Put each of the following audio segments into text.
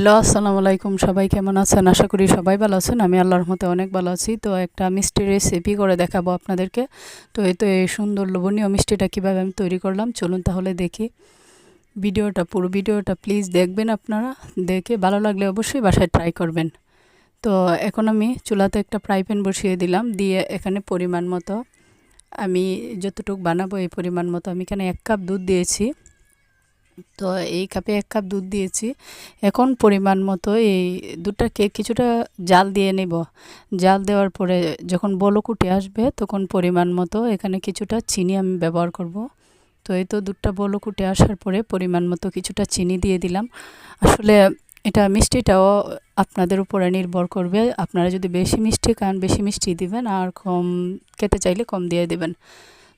Hello, আসসালামু আলাইকুম। সবাই কেমন আছেন? আশা করি সবাই ভালো আছেন। আমি আল্লাহর মতে অনেক ভালো আছি। তো একটা মিষ্টি রেসিপি করে দেখাবো আপনাদেরকে। তো এই তো এই সুন্দর লোভনীয় মিষ্টিটা কীভাবে আমি তৈরি করলাম, চলুন তাহলে দেখি। ভিডিওটা, পুরো ভিডিওটা প্লিজ দেখবেন আপনারা। দেখে ভালো লাগলে অবশ্যই বাসায় ট্রাই করবেন। তো এখন আমি চুলাতে একটা ফ্রাই প্যান বসিয়ে দিলাম। দিয়ে এখানে পরিমাণ মতো আমি যতটুকু বানাবো এই পরিমাণ মতো আমি এখানে এক কাপ দুধ দিয়েছি। তো এই কাপে এক কাপ দুধ দিয়েছি। এখন পরিমাণ মতো এই দুধটা দুধটাকে কিছুটা জাল দিয়ে নেব। জাল দেওয়ার পরে যখন বলকুটে আসবে তখন পরিমাণ মতো এখানে কিছুটা চিনি আমি ব্যবহার করব। তো এই তো দুধটা বলকুটে আসার পরে পরিমাণ মতো কিছুটা চিনি দিয়ে দিলাম। আসলে এটা মিষ্টিটাও আপনাদের উপরে নির্ভর করবে। আপনারা যদি বেশি মিষ্টি খান, বেশি মিষ্টি দিবেন, আর কম খেতে চাইলে কম দিয়ে দেবেন।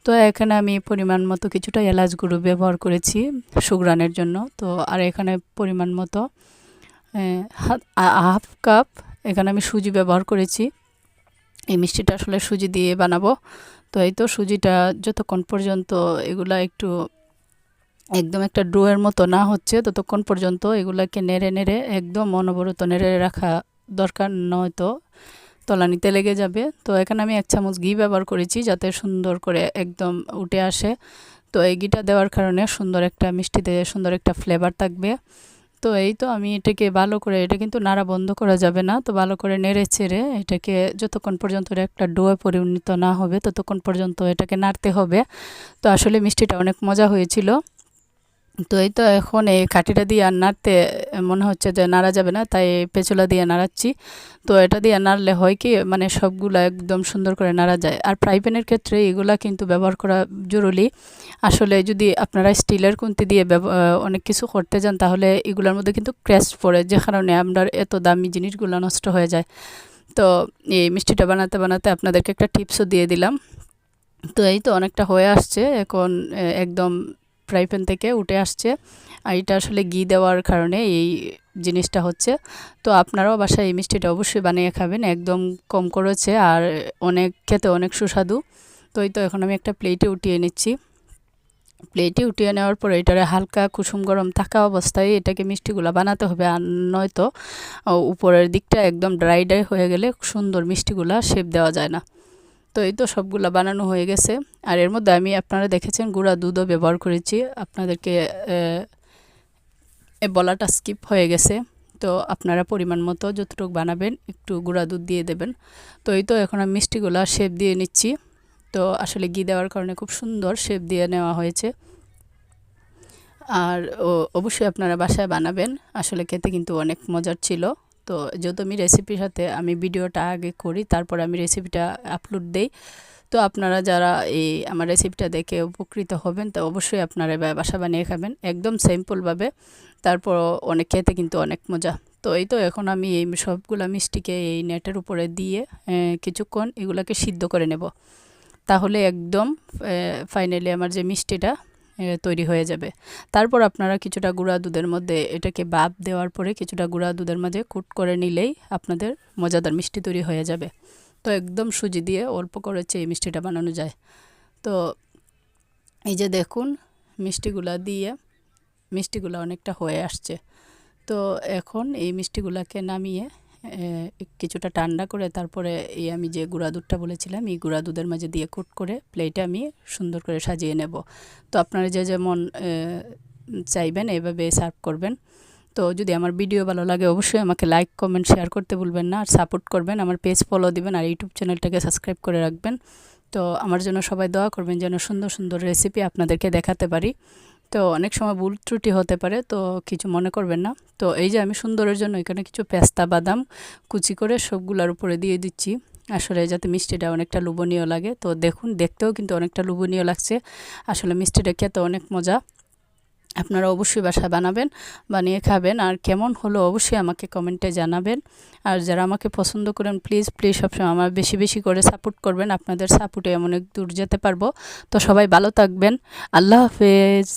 তো এখানে আমি পরিমাণ মতো কিছুটা এলাচ গুঁড়ো ব্যবহার করেছি সুগ্রানের জন্য। তো আর এখানে পরিমাণ মতো হাফ কাপ এখানে আমি সুজি ব্যবহার করেছি। এই মিষ্টিটা আসলে সুজি দিয়ে বানাবো। তো এই তো সুজিটা যতক্ষণ পর্যন্ত এগুলা একটু একদম একটা ডোয়ের মতো না হচ্ছে, ততক্ষণ পর্যন্ত এগুলাকে নেড়ে নেড়ে একদম অনবরত নেড়ে রাখা দরকার নয়তো তলানিতে লেগে যাবে। তো এখানে আমি এক চামচ ঘি ব্যবহার করেছি যাতে সুন্দর করে একদম উঠে আসে। তো এই ঘিটা দেওয়ার কারণে সুন্দর একটা মিষ্টিতে সুন্দর একটা ফ্লেভার থাকবে। তো এই তো আমি এটাকে ভালো করে, এটা কিন্তু নাড়া বন্ধ করা যাবে না। তো ভালো করে নেড়ে চেড়ে এটাকে যতক্ষণ পর্যন্ত একটা ডোয়ে পরিণত না হবে, ততক্ষণ পর্যন্ত এটাকে নাড়তে হবে। তো আসলে মিষ্টিটা অনেক মজা হয়েছিল। তো এই তো এখন এই কাঠিটা দিয়ে আর নাড়তে মনে হচ্ছে যে নাড়া যাবে না, তাই পেঁচুলা দিয়ে নাড়াচ্ছি। তো এটা দিয়ে নাড়লে হয় কি মানে সবগুলো একদম সুন্দর করে নাড়া যায়। আর ফ্রাই প্যানের ক্ষেত্রে এগুলা কিন্তু ব্যবহার করা জরুরি। আসলে যদি আপনারা স্টিলের কুন্তি দিয়ে অনেক কিছু করতে যান, তাহলে এগুলোর মধ্যে কিন্তু ক্র্যাশ পড়ে, যে কারণে আমরা এত দামি জিনিসগুলো নষ্ট হয়ে যায়। তো এই মিষ্টিটা বানাতে বানাতে আপনাদেরকে একটা টিপসও দিয়ে দিলাম। তো এই তো অনেকটা হয়ে আসছে, এখন একদম ফ্রাই প্যান থেকে উঠে আসছে। আর এটা আসলে ঘি দেওয়ার কারণে এই জিনিসটা হচ্ছে। তো আপনারাও বাসায় এই মিষ্টিটা অবশ্যই বানিয়ে খাবেন, একদম কম করেছে আর অনেক, খেতে অনেক সুস্বাদু। তো এই তো এখন আমি একটা প্লেটে উঠিয়ে নিচ্ছি। প্লেটে উঠিয়ে নেওয়ার পরে এটারে হালকা কুসুম গরম থাকা অবস্থায় এটাকে মিষ্টিগুলো বানাতে হবে। আর নয়তো উপরের দিকটা একদম ড্রাই ড্রাই হয়ে গেলে সুন্দর মিষ্টিগুলা শেপ দেওয়া যায় না। তো এই তো সবগুলো বানানো হয়ে গেছে। আর এর মধ্যে আমি আপনারা দেখেছেন গুঁড়া দুধও ব্যবহার করেছি। আপনাদেরকে বলাটা স্কিপ হয়ে গেছে। তো আপনারা পরিমাণ মতো যতটুকু বানাবেন একটু গুঁড়া দুধ দিয়ে দেবেন। তো এই তো এখন আমি মিষ্টিগুলো শেপ দিয়ে নিচ্ছি। তো আসলে ঘি দেওয়ার কারণে খুব সুন্দর শেপ দিয়ে নেওয়া হয়েছে। আর অবশ্যই আপনারা বাসায় বানাবেন। আসলে খেতে কিন্তু অনেক মজার ছিল। তো যেহেতু আমি রেসিপির সাথে আমি ভিডিওটা আগে করি, তারপর আমি রেসিপিটা আপলোড দেই। তো আপনারা যারা এই আমার রেসিপিটা দেখে উপকৃত হবেন, তো অবশ্যই আপনারা বাসা বানিয়ে খাবেন। একদম সিম্পলভাবে তারপর অনেক খেতে কিন্তু অনেক মজা। তো এই তো এখন আমি এই সবগুলো মিষ্টিকে এই নেটের উপরে দিয়ে কিছুক্ষণ এগুলোকে সিদ্ধ করে নেব। তাহলে একদম ফাইনালি আমার যে মিষ্টিটা তৈরি হয়ে যাবে। তারপর আপনারা কিছুটা গুঁড়া দুধের মধ্যে এটাকে বাপ দেওয়ার পরে কিছুটা গুঁড়া দুধের মাঝে কুট করে নিলেই আপনাদের মজাদার মিষ্টি তৈরি হয়ে যাবে। তো একদম সুজি দিয়ে অল্প করেছে এই মিষ্টিটা বানানো যায়। তো এই যে দেখুন, মিষ্টিগুলা দিয়ে মিষ্টিগুলা অনেকটা হয়ে আসছে। তো এখন এই মিষ্টিগুলাকে নামিয়ে কিছুটা ঠান্ডা করে তারপরে এই আমি যে গুঁড়া দুধটা বলেছিলাম, এই গুঁড়া দুধের মাঝে দিয়ে কুট করে প্লেটে আমি সুন্দর করে সাজিয়ে নেব। তো আপনারা যে যেমন চাইবেন এভাবে সার্ভ করবেন। তো যদি আমার ভিডিও ভালো লাগে অবশ্যই আমাকে লাইক, কমেন্ট, শেয়ার করতে ভুলবেন না। আর সাপোর্ট করবেন, আমার পেজ ফলো দিবেন আর ইউটিউব চ্যানেলটাকে সাবস্ক্রাইব করে রাখবেন। তো আমার জন্য সবাই দোয়া করবেন যেন সুন্দর সুন্দর রেসিপি আপনাদেরকে দেখাতে পারি। তো অনেক সময় ভুল ত্রুটি হতে পারে, তো কিছু মনে করবেন না। তো এই যে আমি সুন্দরের জন্য এখানে কিছু পেস্তা, বাদাম কুচি করে সবগুলোর উপরে দিয়ে দিচ্ছি। আসলে যাতে মিষ্টিটা অনেকটা লোভনীয় লাগে। তো দেখুন, দেখতেও কিন্তু অনেকটা লোভনীয় লাগছে। আসলে মিষ্টিটা খেতে অনেক মজা। আপনারা অবশ্যই বাসা বানাবেন, বানিয়ে খাবেন। আর কেমন হলো অবশ্যই আমাকে কমেন্টে জানাবেন। আর যারা আমাকে পছন্দ করেন প্লিজ প্লিজ সবসময় আমার বেশি বেশি করে সাপোর্ট করবেন। আপনাদের সাপোর্টে অনেক দূর যেতে পারব। তো সবাই ভালো থাকবেন। আল্লাহ হাফেজ।